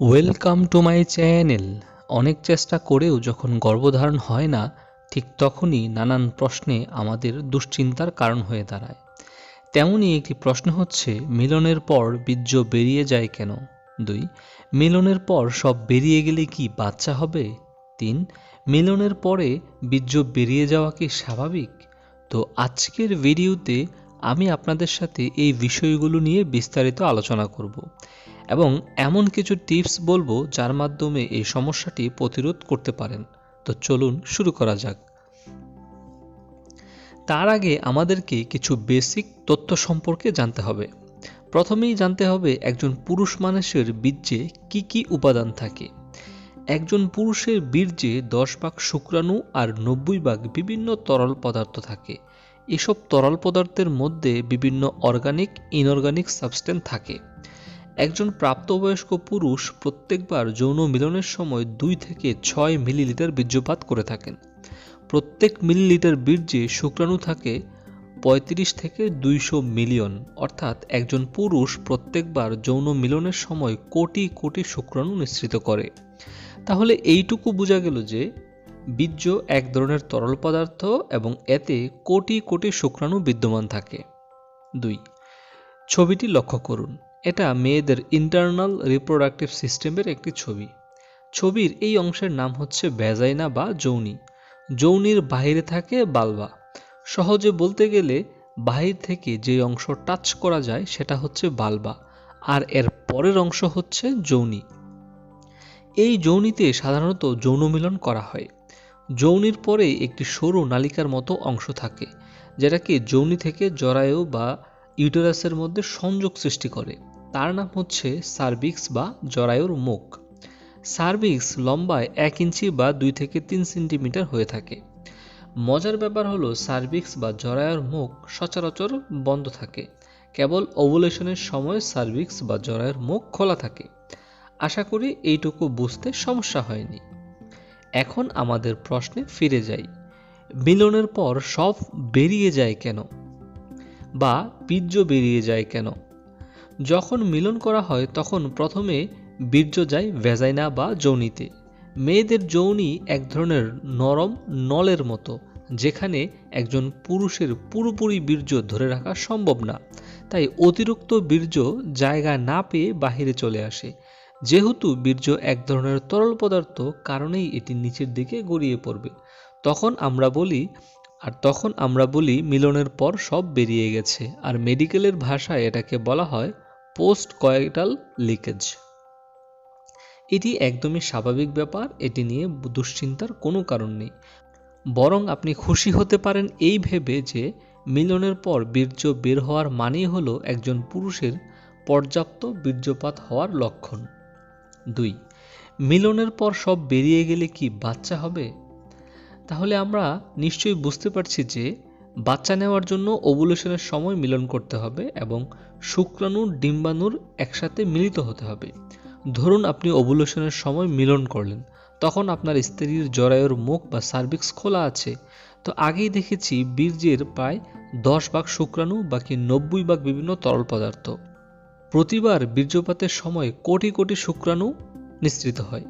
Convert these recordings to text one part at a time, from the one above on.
Welcome to my channel অনেক চেষ্টা করেও যখন গর্ভধারণ হয় না, ঠিক তখনই নানান প্রশ্নে আমাদের দুশ্চিন্তার কারণ হয়ে দাঁড়ায়। তেমনই একটি প্রশ্ন হচ্ছে, মিলনের পর বীর্য বেরিয়ে যায় কেন? দুই, মিলনের পর সব বেরিয়ে গেলে কি বাচ্চা হবে? তিন, মিলনের পরে বীর্য বেরিয়ে যাওয়া কি স্বাভাবিক? তো আজকের ভিডিওতে আমি আপনাদের সাথে এই বিষয়গুলো নিয়ে বিস্তারিত আলোচনা করব। এবং এমন কিছু টিপস বলব যার মাধ্যমে এই সমস্যাটি প্রতিরোধ করতে পারেন। তো চলুন শুরু করা যাক। তার আগে আমাদেরকে কিছু বেসিক তথ্য সম্পর্কে জানতে হবে। প্রথমেই জানতে হবে একজন পুরুষ মানুষের বীর্যে কি কি উপাদান থাকে। একজন পুরুষের বীর্যে দশ ভাগ শুক্রাণু আর নব্বই ভাগ বিভিন্ন তরল পদার্থ থাকে। এসব তরল পদার্থের মধ্যে বিভিন্ন অর্গানিক, ইনঅর্গানিক সাবস্টেন্স থাকে। একজন প্রাপ্তবয়স্ক পুরুষ প্রত্যেকবার যৌন মিলনের সময় দুই থেকে ছয় মিলিলিটার বীর্যপাত করে থাকেন। প্রত্যেক মিলিলিটার বীর্যে শুক্রাণু থাকে পঁয়ত্রিশ থেকে দুইশো মিলিয়ন, অর্থাৎ একজন পুরুষ প্রত্যেকবার যৌন মিলনের সময় কোটি কোটি শুক্রাণু নিঃসৃত করে। তাহলে এইটুকু বোঝা গেল যে বীর্য এক ধরনের তরল পদার্থ এবং এতে কোটি কোটি শুক্রাণু বিদ্যমান থাকে। দুই, ছবিটি লক্ষ্য করুন। এটা মেয়েদের ইন্টারনাল রিপ্রোডাক্টিভ সিস্টেমের একটি ছবি। ছবির এই অংশের নাম হচ্ছে ভ্যাজাইনা বা যৌনি। যৌনির বাহিরে থাকে বালবা। সহজে বলতে গেলে বাহির থেকে যে অংশ টাচ করা যায় সেটা হচ্ছে বালবা, আর এর পরের অংশ হচ্ছে যৌনি। এই যৌনিতে সাধারণত যৌন মিলন করা হয়। যৌনির পরে একটি সরু নালিকার মতো অংশ থাকে, যেটাকে যৌনি থেকে জরায়ু বা ইউটেরাসের মধ্যে সংযোগ সৃষ্টি করে। তার নাম হচ্ছে সার্ভিক্স বা জরায়ুর মুখ। সার্ভিক্স লম্বায় এক ইঞ্চি বা দুই থেকে তিন সেন্টিমিটার হয়ে থাকে। মজার ব্যাপার হলো সার্ভিক্স বা জরায়ুর মুখ সচরাচর বন্ধ থাকে। কেবল ওভুলেশনের সময় সার্ভিক্স বা জরায়ুর মুখ খোলা থাকে। আশা করি এইটুকু বুঝতে সমস্যা হয়নি। এখন আমাদের প্রশ্নে ফিরে যাই। মিলনের পর সব বেরিয়ে যায় কেন? বা বীর্য বেরিয়ে যায় কেন? যখন মিলন করা হয়, তখন প্রথমে বীর্য যায় ভেজাইনা বা যৌনিতে। মেয়েদের যৌনি এক ধরনের নরম নলের মতো, যেখানে একজন পুরুষের পুরোপুরি বীর্য ধরে রাখা সম্ভব না। তাই অতিরিক্ত বীর্য জায়গা না পেয়ে বাহিরে চলে আসে। যেহেতু বীর্য এক ধরনের তরল পদার্থ, কারণেই এটি নিচের দিকে গড়িয়ে পড়বে। তখন আমরা বলি, আর তখন আমরা বলি মিলনের পর সব বেরিয়ে গেছে। আর মেডিকেলের ভাষায় এটাকে বলা হয় পোস্ট কয়েটাল লিকেজ। এটি একদমই স্বাভাবিক ব্যাপার, এটি নিয়ে দুশ্চিন্তার কোনো কারণ নেই। বরং আপনি খুশি হতে পারেন এই ভেবে যে মিলনের পর বীর্য বের হওয়ার মানেই হলো একজন পুরুষের পর্যাপ্ত বীর্যপাত হওয়ার লক্ষণ। দুই, মিলনের পর সব বেরিয়ে গেলে কি বাচ্চা হবে? তাহলে আমরা নিশ্চয়ই বুঝতে পারছি যে বাচ্চা নেওয়ার জন্য ওভুলেশনের সময় মিলন করতে হবে এবং শুক্রাণুর ডিম্বাণুর একসাথে মিলিত হতে হবে। ধরুন আপনি ওভুলেশনের সময় মিলন করলেন, তখন আপনার স্ত্রীর জরায়ুর মুখ বা সার্ভিক্স খোলা আছে। তো আগেই দেখেছি বীর্যের প্রায় দশ ভাগ শুক্রাণু, বাকি নব্বই ভাগ বিভিন্ন তরল পদার্থ। প্রতিবার বীর্যপাতের সময় কোটি কোটি শুক্রাণু নিঃসৃত হয়।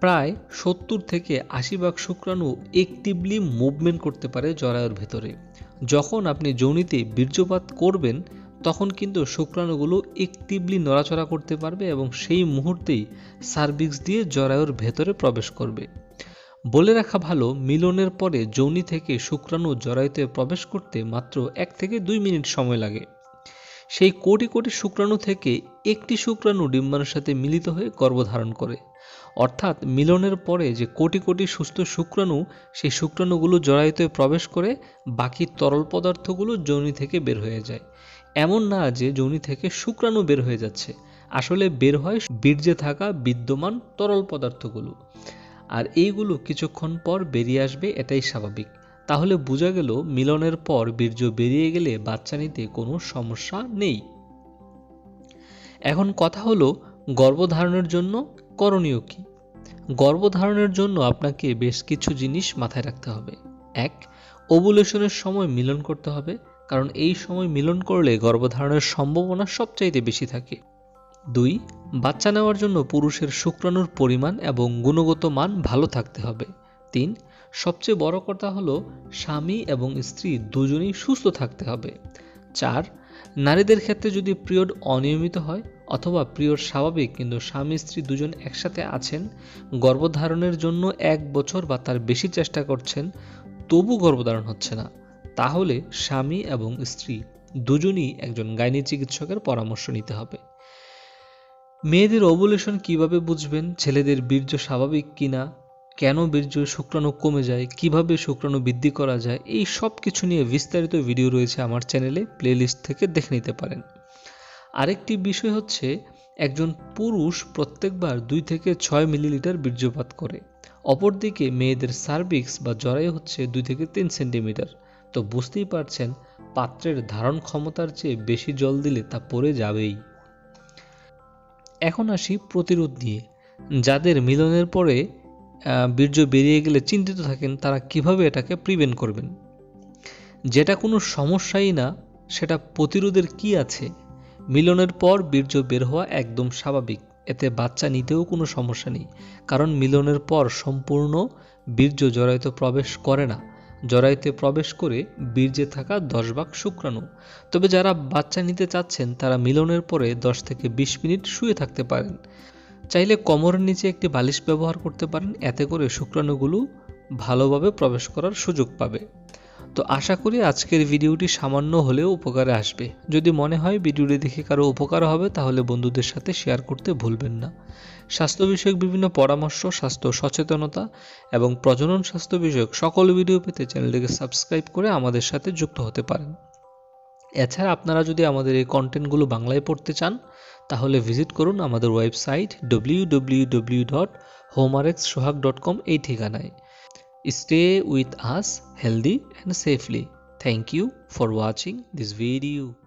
প্রায় সত্তর থেকে আশি ভাগ শুক্রাণু একটিভলি মুভমেন্ট করতে পারে জরায়ুর ভেতরে। যখন আপনি যৌনিতে বীর্যপাত করবেন, তখন কিন্তু শুক্রাণুগুলো একটিভলি নড়াচড়া করতে পারবে এবং সেই মুহূর্তেই সার্ভিক্স দিয়ে জরায়ুর ভেতরে প্রবেশ করবে। বলে রাখা ভালো, মিলনের পরে যৌনি থেকে শুক্রাণু জরায়ুতে প্রবেশ করতে মাত্র এক থেকে দুই মিনিট সময় লাগে। সেই কোটি কোটি শুক্রাণু থেকে একটি শুক্রাণু ডিম্বাণুর সাথে মিলিত হয়ে গর্ভধারণ করে। অর্থাৎ মিলনের পরে যে কোটি কোটি সুস্থ শুক্রাণু, সেই শুক্রাণুগুলো জরায়ুতে প্রবেশ করে বাকি তরল পদার্থগুলো যৌনি থেকে বের হয়ে যায়। এমন না যে যৌনি থেকে শুক্রাণু বের হয়ে যাচ্ছে, আসলে বের হয় বীর্যে থাকা বিদ্যমান তরল পদার্থগুলো। আর এইগুলো কিছুক্ষণ পর বেরিয়ে আসবে, এটাই স্বাভাবিক। তাহলে বোঝা গেল মিলনের পর বীর্য বেরিয়ে গেলে বাচ্চা নিতে কোনো সমস্যা নেই। এখন কথা হলো, গর্ভধারণের জন্য করণীয় কি? গর্ভধারণের জন্য আপনাকে বেশ কিছু জিনিস মাথায় রাখতে হবে। এক, ওভুলেশনের সময় মিলন করতে হবে, কারণ এই সময় মিলন করলে গর্ভধারণের সম্ভাবনা সবচাইতে বেশি থাকে। দুই, বাচ্চা নেওয়ার জন্য পুরুষের শুক্রাণুর পরিমাণ এবং গুণগত মান ভালো থাকতে হবে। তিন সবচেয়ে বড় কথা হলো স্বামী এবং স্ত্রী দুজনেই সুস্থ থাকতে হবে। চার, নারীদের ক্ষেত্রে যদি পিরিয়ড অনিয়মিত হয় অথবা পিরিয়ড স্বাভাবিক কিন্তু স্বামী স্ত্রী দুজন একসাথে আছেন, গর্ভধারণের জন্য এক বছর বা তার বেশি চেষ্টা করছেন, তবু গর্ভধারণ হচ্ছে না। তাহলে স্বামী এবং স্ত্রী দুজনই একজন গাইনি চিকিৎসকের পরামর্শ নিতে হবে। মেয়েদের ওভুলেশন কীভাবে বুঝবেন? ছেলেদের বীর্য স্বাভাবিক কিনা? কেন বীর্য শুক্রাণু কমে যায়, কীভাবে শুক্রাণু বৃদ্ধি করা যায়, এই সব কিছু নিয়ে বিস্তারিত ভিডিও রয়েছে আমার চ্যানেলে প্লেলিস্ট থেকে দেখে নিতে পারেন। আরেকটি বিষয় হচ্ছে, একজন পুরুষ প্রত্যেকবার দুই থেকে ছয় মিলিলিটার বীর্যপাত করে, অপরদিকে মেয়েদের সার্ভিক্স বা জরায়ু হচ্ছে দুই থেকে তিন সেন্টিমিটার তো বুঝতেই পারছেন, পাত্রের ধারণ ক্ষমতার চেয়ে বেশি জল দিলে তা পড়ে যাবেই। এখন আসি প্রতিরোধ দিয়ে যাদের মিলনের পরে বীর্য বেরিয়ে গেলে চিন্তিত থাকেন, তারা কীভাবে এটাকে প্রিভেন্ট করবেন? যেটা কোনো সমস্যাই না, সেটা প্রতিরোধের কি আছে? মিলনের পর বীর্য বের হওয়া একদম স্বাভাবিক। এতে বাচ্চা নিতেও কোনো সমস্যা নেই, কারণ মিলনের পর সম্পূর্ণ বীর্য জরায়ুতে প্রবেশ করে না। জরায়ুতে প্রবেশ করে বীর্যে থাকা দশ ভাগ শুক্রাণু। তবে যারা বাচ্চা নিতে চাচ্ছেন, তারা মিলনের পরে দশ থেকে বিশ মিনিট শুয়ে থাকতে পারেন। চাইলে কোমরের নিচে একটি বালিশ ব্যবহার করতে পারেন, এতে করে শুক্রাণুগুলো ভালোভাবে প্রবেশ করার সুযোগ পাবে। তো আশা করি আজকের ভিডিওটি সামান্য হলেও উপকারে আসবে। যদি মনে হয় ভিডিওটি দেখে কারও উপকার হবে, তাহলে বন্ধুদের সাথে শেয়ার করতে ভুলবেন না। স্বাস্থ্য বিষয়ক বিভিন্ন পরামর্শ, স্বাস্থ্য সচেতনতা এবং প্রজনন স্বাস্থ্য বিষয়ক সকল ভিডিও পেতে চ্যানেলটিকে সাবস্ক্রাইব করে আমাদের সাথে যুক্ত হতে পারেন। এছাড়া আপনারা যদি আমাদের এই কন্টেন্টগুলো বাংলায় পড়তে চান, তাহলে ভিজিট করুন আমাদের website W W W dot Sohag dot com এই ঠিকানায়। Stay with us healthy and safely thank you for watching this video